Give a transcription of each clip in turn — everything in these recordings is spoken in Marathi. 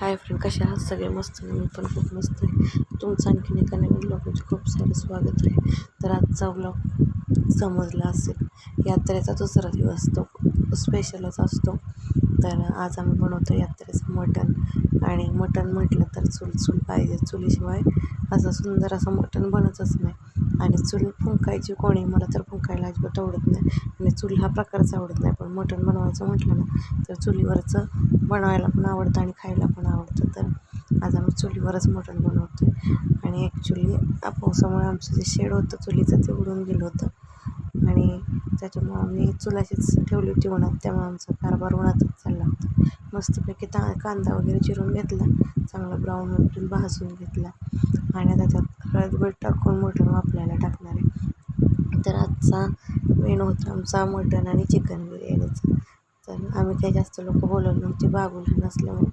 हाय फ्रेंड कशा आहात? सगळे मस्त ना? मी पण खूप मस्त आहे. तुमचं आणखीन एका नवीन ब्लॉगमध्ये खूप सारे स्वागत आहे. तर आजचा ब्लॉग समजला असेल यात्रेचा दुसरा दिवस तो स्पेशलच असतो. तर आज आम्ही बनवतो यात्रेचं मटण. आणि मटण म्हटलं तर चूल चूल पाहिजे चुलीशिवाय. असं सुंदर असं मटण बनतच नाही. आणि चूल फुंकायची कोणी मला तर फुंकायला अजिबात आवडत नाही. आणि चूल हा प्रकारच आवडत नाही पण मटण बनवायचं म्हटलं ना तर चुलीवरचं बनवायला पण आवडतं आणि खायला पण आवडतं. तर आज आम्ही चुलीवरच मटण बनवतो आहे आणि ॲक्च्युली पावसामुळे आमचं जे शेड होतं चुलीचं ते उडून गेलं होतं. आणि त्याच्यामुळं आम्ही चुलाशीच ठेवली होती उन्हात त्यामुळं आमचा कारभार उन्हातच चालला होता. मस्तपैकी ता कांदा वगैरे चिरून घेतला चांगला ब्राऊन होईल भाजून घेतला. आणि आता त्यात हळद मीठ टाकून मटण वापरायला टाकणार आहे. तर आजचा मेनू होता आमचा मटण आणि चिकन बिर्याणीचा. तर आम्ही काही जास्त लोक बोलवलं नव्हती बाबू लहान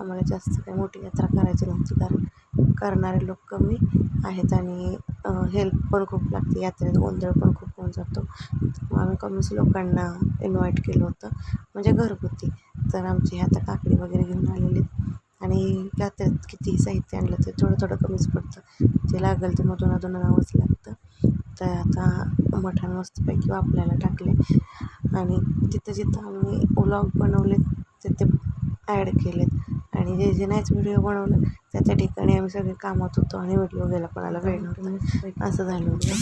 आम्हाला जास्त काही मोठी यात्रा करायची नव्हती कारण करणारे लोक कमी आहेत आणि हेल्प पण खूप लागते यात्रेत गोंधळ पण खूप जातो. आम्ही कमीच लोकांना इन्व्हाइट केलं होतं. म्हणजे घरगुती. तर आमची आता काकडी वगैरे घेऊन आलेली आणि त्यात कितीही साहित्य आणलं ते थोडं थोडं कमीच पडतं. जे लागेल ते मधून अधून आणावंच लागतं. तर आता मठान मस्तपैकी वापरायला टाकले आणि जिथं जिथं आम्ही व्लॉग बनवले तिथे ॲड केलेत. आणि जे जे नाहीच व्हिडिओ बनवलं त्या त्या ठिकाणी आम्ही सगळे कामात होतो आणि व्हिडिओ घ्यायला कोणाला वेळ नव्हता. असं झालं होतं.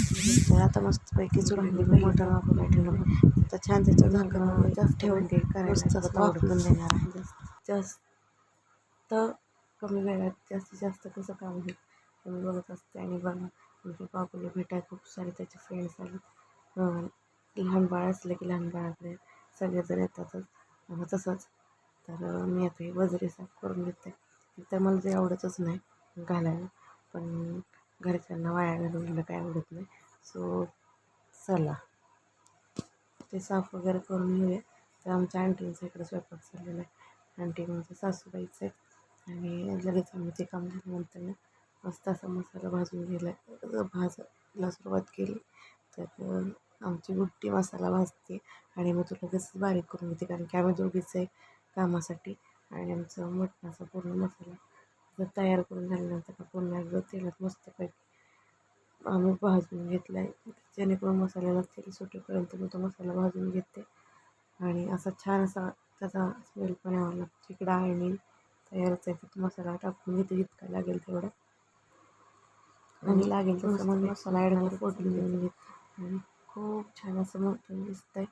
तर आता मस्तपैकी चुलीमध्ये मटण वापरायला ठेवलं तर छान त्याचं झाकण वगैरे जास्त ठेवून घे करायला वापरून देणार आहे. जास्त. कमी वेळात जास्तीत जास्त कसं काम होईल ते मी बघत असते. आणि बघा म्हणजे बाबूला भेटाय खूप सारे त्याचे फ्रेंड्स आले. लहान बाळ असलं की लहान बाळाकडे सगळेजण येतातच. तसंच. तर मी आता हे वजरी साफ करून घेते. तर मला ते आवडतच नाही घालायला पण घरच्यांना वाया घालवलेलं काय आवडत नाही. सो चला. ते साफ वगैरे करून घेऊया. तर आमच्या आंटींचा इकडे स्वयंपाक चाललेला आहे. आंटी म्हणजे सासूबाईचं आहे आणि लगेच आम्ही ते काम झाल्यानंतर मस्त असा मसाला भाजून गेला भाजायला सुरुवात केली. तर आमची गुट्टी मसाला भाजते. आणि मग तो लगेच बारीक करून घेते कारण की आम्ही दोघीच आहे. कामासाठी आणि आमचं मटणाचा पूर्ण मसाला जर तयार करून झाल्यानंतर का पूर्ण एकदा तेलात मस्तपैकी आम्ही भाजून घेतला आहे जेणेकरून मसाल्याला तेल सुटेपर्यंत मी तो मसाला भाजून घेते. आणि असा छान असा त्याचा स्मेल पण यावा लागतो. इकडं आणि तयारच आहे तिथं मसाला टाकून घेते. जितका लागेल तेवढा. आणि लागेल तसं मग मसाला ॲड करून फोडून देऊन घेते. आणि खूप छान असं मटण दिसतंय.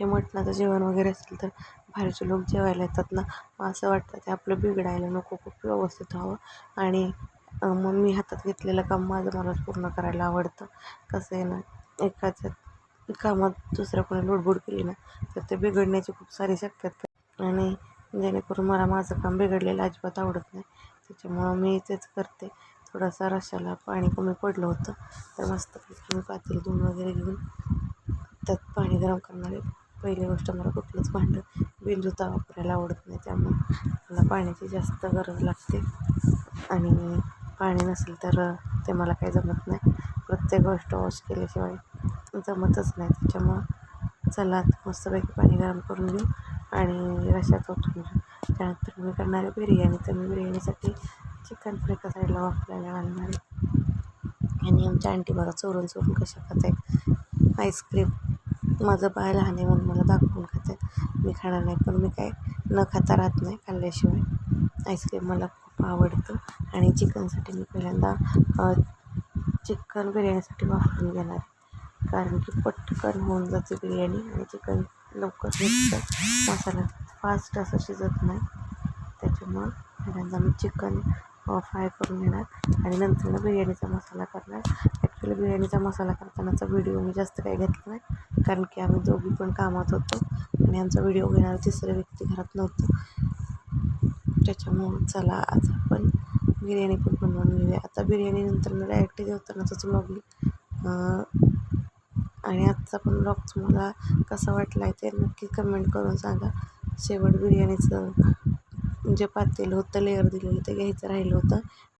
हे मटणाचं जेवण वगैरे असेल तर बाहेरचे लोक जेवायला येतात ना मग असं वाटतं ते आपलं बिघडायला नको खूप व्यवस्थित व्हावं आणि मग मी हातात घेतलेलं काम माझं मलाच पूर्ण करायला आवडतं. कसं आहे ना एखाद्या कामात दुसऱ्या कोणी लुडबुड केली ना तर ते बिघडण्याची खूप सारी शक्यता आणि जेणेकरून मला माझं काम बिघडलेलं अजिबात आवडत नाही त्याच्यामुळं मी तेच करते. थोडासा रशाला पाणी कमी पडलं होतं तर मस्तपैकी मी पातेलं धुवून वगैरे घेऊन त्यात पाणी गरम करणारे पहिली गोष्ट मला कुठलंच भांडं बिनधुता वापरायला आवडत नाही. त्यामुळं मला पाण्याची जास्त गरज लागते. आणि पाणी नसेल तर ते मला काही जमत नाही. प्रत्येक गोष्ट वॉश केल्याशिवाय जमतच नाही. त्याच्यामुळं चला मस्तपैकी पाणी गरम करून घेऊ आणि रशात ओतून घेऊ. त्यानंतर मी करणार आहे बिर्याणी. तर मी बिर्याणीसाठी चिकन फ्रेका साईडला वापरायला घालणार आहे. आणि आमच्या आंटी बघा चोरून चोरून कशा खात आहेत आईस्क्रीम माझं बाळ लहान आहे म्हणून मला दाखवून खाते मी खाणार नाही पण मी काय न खाता राहत नाही खाल्ल्याशिवाय. आईस्क्रीम मला खूप आवडतं आणि चिकनसाठी मी पहिल्यांदा चिकन बिर्याणीसाठी वापरून घेणार. कारण की पटकन होऊन जाते बिर्याणी आणि चिकन लवकर शिजतं मसाला फास्ट असं शिजत नाही. त्याच्यामुळं पहिल्यांदा मी चिकन फ्राय करून घेणार आणि नंतर बिर्याणीचा मसाला करणार. ॲक्च्युली बिर्याणीचा मसाला करतानाचा व्हिडिओ मी जास्त काही घेतला नाही. कारण की आम्ही दोघी पण कामात होतो. आणि आमचा व्हिडिओ घेणारा तिसरं व्यक्ती घरात नव्हतं. त्याच्यामुळं चला आज आपण बिर्याणी पण बनवून घेऊया. आता बिर्याणीनंतर मी डायरेक्ट जेवतानाचाच व्लॉग आणि आजचा पण ब्लॉग तुम्हाला कसा वाटला आहे ते नक्की कमेंट करून सांगा. शेवट बिर्याणीचं जे पातेलं होतं लेअर दिलेलं ते घ्यायचं राहिलं होतं.